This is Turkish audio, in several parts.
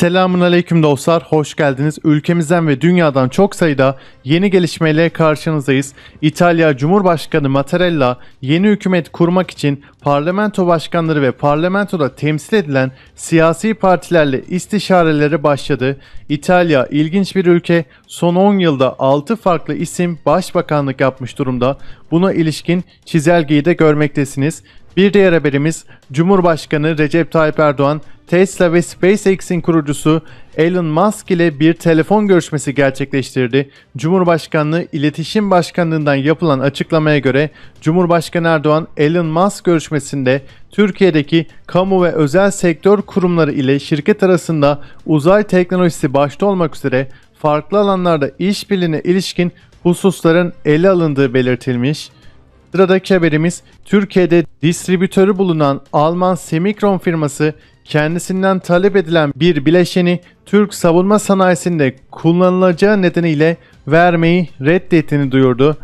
Selamun aleyküm dostlar, hoş geldiniz. Ülkemizden ve dünyadan çok sayıda yeni gelişmeyle karşınızdayız. İtalya Cumhurbaşkanı Mattarella yeni hükümet kurmak için parlamento başkanları ve parlamentoda temsil edilen siyasi partilerle istişarelere başladı. İtalya ilginç bir ülke. Son 10 yılda 6 farklı isim başbakanlık yapmış durumda. Buna ilişkin çizelgeyi de görmektesiniz. Bir diğer haberimiz Cumhurbaşkanı Recep Tayyip Erdoğan Tesla ve SpaceX'in kurucusu Elon Musk ile bir telefon görüşmesi gerçekleştirdi. Cumhurbaşkanlığı İletişim Başkanlığından yapılan açıklamaya göre Cumhurbaşkanı Erdoğan Elon Musk görüşmesinde Türkiye'deki kamu ve özel sektör kurumları ile şirket arasında uzay teknolojisi başta olmak üzere farklı alanlarda işbirliğine ilişkin hususların ele alındığı belirtilmiş. Sıradaki haberimiz Türkiye'de distribütörü bulunan Alman Semikron firması kendisinden talep edilen bir bileşeni Türk savunma sanayisinde kullanılacağı nedeniyle vermeyi reddettiğini duyurdu.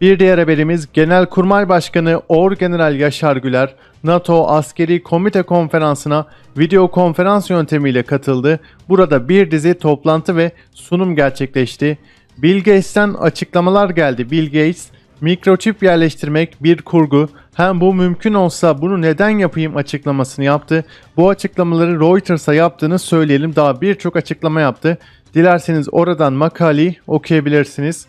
Bir diğer haberimiz Genelkurmay Başkanı Orgeneral Yaşar Güler, NATO Askeri Komite Konferansı'na video konferans yöntemiyle katıldı. Burada bir dizi toplantı ve sunum gerçekleşti. Bill Gates'ten açıklamalar geldi. Bill Gates, mikroçip yerleştirmek bir kurgu. Hem bu mümkün olsa bunu neden yapayım açıklamasını yaptı. Bu açıklamaları Reuters'a yaptığını söyleyelim. Daha birçok açıklama yaptı. Dilerseniz oradan makaleyi okuyabilirsiniz.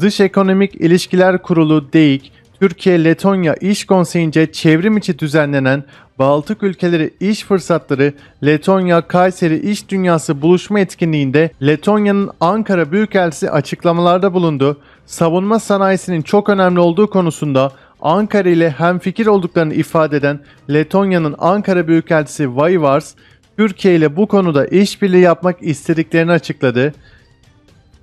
Dış Ekonomik İlişkiler Kurulu DEİK, Türkiye-Letonya İş Konseyi'nce çevrim içi düzenlenen Baltık ülkeleri iş fırsatları Letonya Kayseri İş Dünyası buluşma etkinliğinde Letonya'nın Ankara Büyükelçisi açıklamalarda bulundu. Savunma sanayisinin çok önemli olduğu konusunda Ankara ile hemfikir olduklarını ifade eden Letonya'nın Ankara Büyükelçisi Vaivars, Türkiye ile bu konuda işbirliği yapmak istediklerini açıkladı.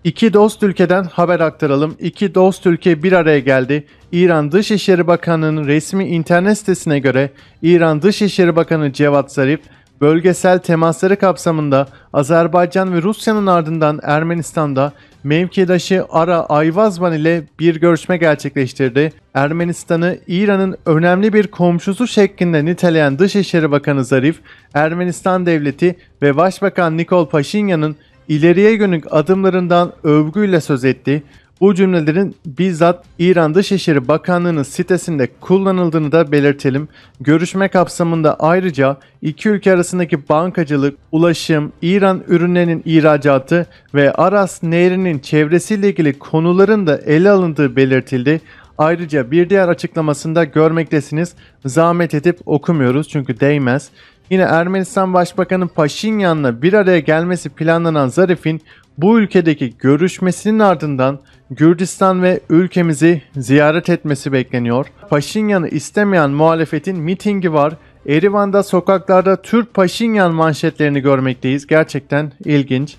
İki dost ülkeden haber aktaralım. İki dost ülke bir araya geldi. İran Dışişleri Bakanlığı'nın resmi internet sitesine göre İran Dışişleri Bakanı Cevat Zarif, bölgesel temasları kapsamında Azerbaycan ve Rusya'nın ardından Ermenistan'da mevkidaşı Ara Ayvazman ile bir görüşme gerçekleştirdi. Ermenistan'ı İran'ın önemli bir komşusu şeklinde niteleyen Dışişleri Bakanı Zarif, Ermenistan Devleti ve Başbakan Nikol Paşinyan'ın ileriye yönelik adımlarından övgüyle söz etti. Bu cümlelerin bizzat İran Dışişleri Bakanlığı'nın sitesinde kullanıldığını da belirtelim. Görüşme kapsamında ayrıca iki ülke arasındaki bankacılık, ulaşım, İran ürünlerinin ihracatı ve Aras Nehri'nin çevresiyle ilgili konuların da ele alındığı belirtildi. Ayrıca bir diğer açıklamasında görmektesiniz. Zahmet edip okumuyoruz çünkü değmez. Yine Ermenistan Başbakanı Paşinyan'la bir araya gelmesi planlanan Zarif'in bu ülkedeki görüşmesinin ardından Gürcistan ve ülkemizi ziyaret etmesi bekleniyor. Paşinyan'ı istemeyen muhalefetin mitingi var. Erivan'da sokaklarda Türk Paşinyan manşetlerini görmekteyiz. Gerçekten ilginç.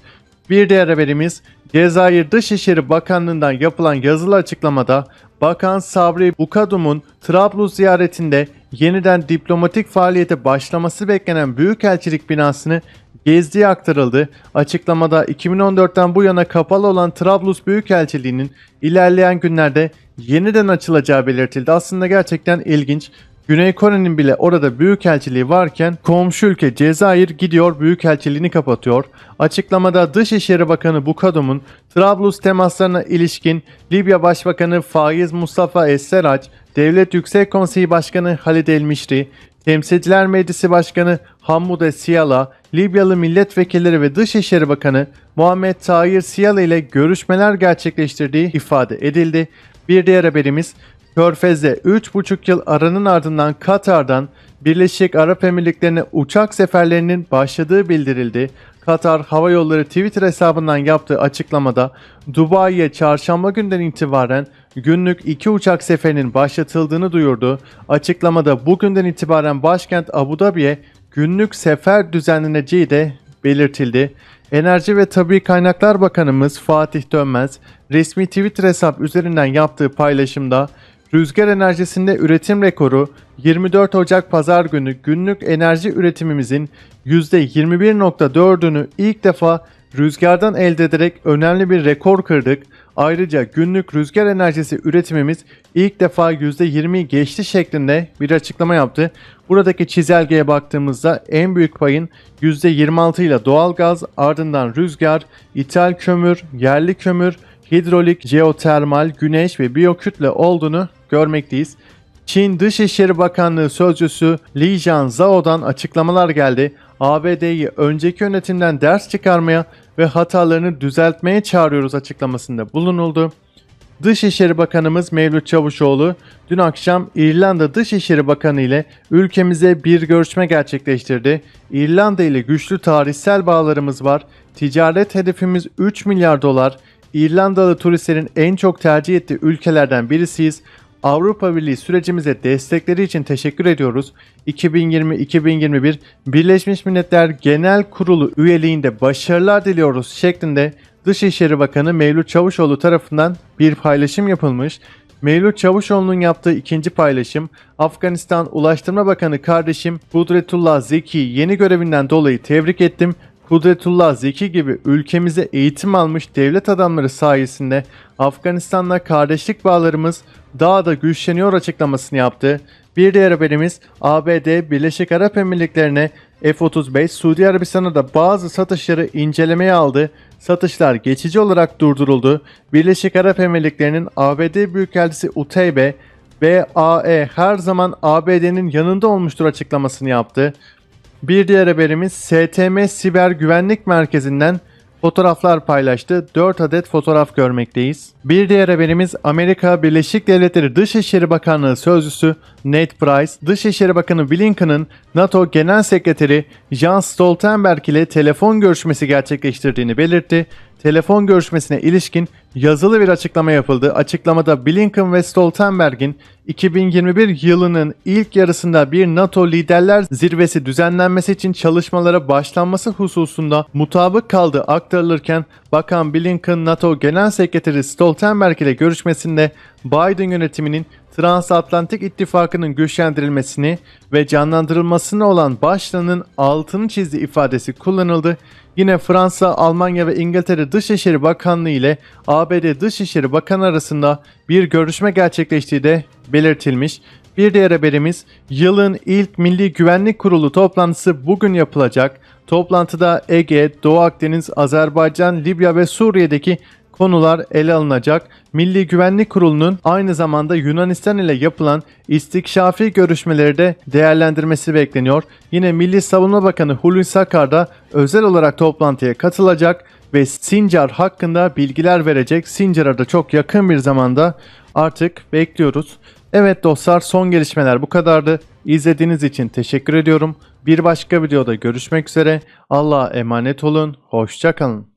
Bir diğer haberimiz Cezayir Dışişleri Bakanlığı'ndan yapılan yazılı açıklamada Bakan Sabri Bukadum'un Trablus ziyaretinde yeniden diplomatik faaliyete başlaması beklenen Büyükelçilik binasını gezdiği aktarıldı. Açıklamada 2014'ten bu yana kapalı olan Trablus Büyükelçiliği'nin ilerleyen günlerde yeniden açılacağı belirtildi. Aslında gerçekten ilginç. Güney Kore'nin bile orada büyükelçiliği varken komşu ülke Cezayir gidiyor büyükelçiliğini kapatıyor. Açıklamada Dışişleri Bakanı Bukadum'un Trablus temaslarına ilişkin Libya Başbakanı Faiz Mustafa Es-Serac, Devlet Yüksek Konseyi Başkanı Halid El-Mişri, Temsilciler Meclisi Başkanı Hammude Siyala, Libyalı milletvekilleri ve Dışişleri Bakanı Muhammed Tahir Siyala ile görüşmeler gerçekleştirdiği ifade edildi. Bir diğer haberimiz Körfez'de 3,5 yıl aranın ardından Katar'dan Birleşik Arap Emirlikleri'ne uçak seferlerinin başladığı bildirildi. Katar Hava Yolları Twitter hesabından yaptığı açıklamada Dubai'ye çarşamba günden itibaren günlük iki uçak seferinin başlatıldığını duyurdu. Açıklamada bugünden itibaren başkent Abu Dhabi'ye günlük sefer düzenleneceği de belirtildi. Enerji ve Tabi Kaynaklar Bakanımız Fatih Dönmez resmi Twitter hesap üzerinden yaptığı paylaşımda Rüzgar enerjisinde üretim rekoru 24 Ocak pazar günü günlük enerji üretimimizin %21.4'ünü ilk defa rüzgardan elde ederek önemli bir rekor kırdık. Ayrıca günlük rüzgar enerjisi üretimimiz ilk defa %20'yi geçti şeklinde bir açıklama yaptı. Buradaki çizelgeye baktığımızda en büyük payın %26 ile doğalgaz, ardından rüzgar, ithal kömür, yerli kömür, hidrolik, jeotermal, güneş ve biyokütle olduğunu görmekteyiz. Çin Dışişleri Bakanlığı Sözcüsü Li Jianzhao'dan açıklamalar geldi. ABD'yi önceki yönetimden ders çıkarmaya ve hatalarını düzeltmeye çağırıyoruz açıklamasında bulunuldu. Dışişleri Bakanımız Mevlüt Çavuşoğlu dün akşam İrlanda Dışişleri Bakanı ile ülkemize bir görüşme gerçekleştirdi. İrlanda ile güçlü tarihsel bağlarımız var. Ticaret hedefimiz 3 milyar dolar. İrlandalı turistlerin en çok tercih ettiği ülkelerden birisiyiz. Avrupa Birliği sürecimize destekleri için teşekkür ediyoruz. 2020-2021 Birleşmiş Milletler Genel Kurulu üyeliğinde başarılar diliyoruz şeklinde Dışişleri Bakanı Mevlüt Çavuşoğlu tarafından bir paylaşım yapılmış. Mevlüt Çavuşoğlu'nun yaptığı ikinci paylaşım, Afganistan Ulaştırma Bakanı kardeşim Kudretullah Zeki'yi yeni görevinden dolayı tebrik ettim. Kudretullah Zeki gibi ülkemize eğitim almış devlet adamları sayesinde Afganistan'la kardeşlik bağlarımız daha da güçleniyor açıklamasını yaptı. Bir diğer haberimiz ABD Birleşik Arap Emirlikleri'ne F-35 Suudi Arabistan'a da bazı satışları incelemeye aldı. Satışlar geçici olarak durduruldu. Birleşik Arap Emirlikleri'nin ABD Büyükelçisi Uteybe BAE her zaman ABD'nin yanında olmuştur açıklamasını yaptı. Bir diğer haberimiz STM Siber Güvenlik Merkezi'nden fotoğraflar paylaştı. 4 adet fotoğraf görmekteyiz. Bir diğer haberimiz Amerika Birleşik Devletleri Dışişleri Bakanlığı Sözcüsü Ned Price, Dışişleri Bakanı Blinken'ın NATO Genel Sekreteri Jens Stoltenberg ile telefon görüşmesi gerçekleştirdiğini belirtti. Telefon görüşmesine ilişkin yazılı bir açıklama yapıldı. Açıklamada Blinken ve Stoltenberg'in 2021 yılının ilk yarısında bir NATO liderler zirvesi düzenlenmesi için çalışmalara başlanması hususunda mutabık kaldığı aktarılırken Bakan Blinken NATO Genel Sekreteri Stoltenberg ile görüşmesinde Biden yönetiminin Transatlantik İttifakı'nın güçlendirilmesini ve canlandırılmasına olan başlığının altını çizdi ifadesi kullanıldı. Yine Fransa, Almanya ve İngiltere Dışişleri Bakanlığı ile ABD Dışişleri Bakanı arasında bir görüşme gerçekleştiği de belirtilmiş. Bir diğer haberimiz yılın ilk Milli Güvenlik Kurulu toplantısı bugün yapılacak. Toplantıda Ege, Doğu Akdeniz, Azerbaycan, Libya ve Suriye'deki konular ele alınacak. Milli Güvenlik Kurulu'nun aynı zamanda Yunanistan ile yapılan istikşafi görüşmeleri de değerlendirmesi bekleniyor. Yine Milli Savunma Bakanı Hulusi Akar da özel olarak toplantıya katılacak ve Sincar hakkında bilgiler verecek. Sincar'a da çok yakın bir zamanda artık bekliyoruz. Evet dostlar son gelişmeler bu kadardı. İzlediğiniz için teşekkür ediyorum. Bir başka videoda görüşmek üzere. Allah'a emanet olun. Hoşçakalın.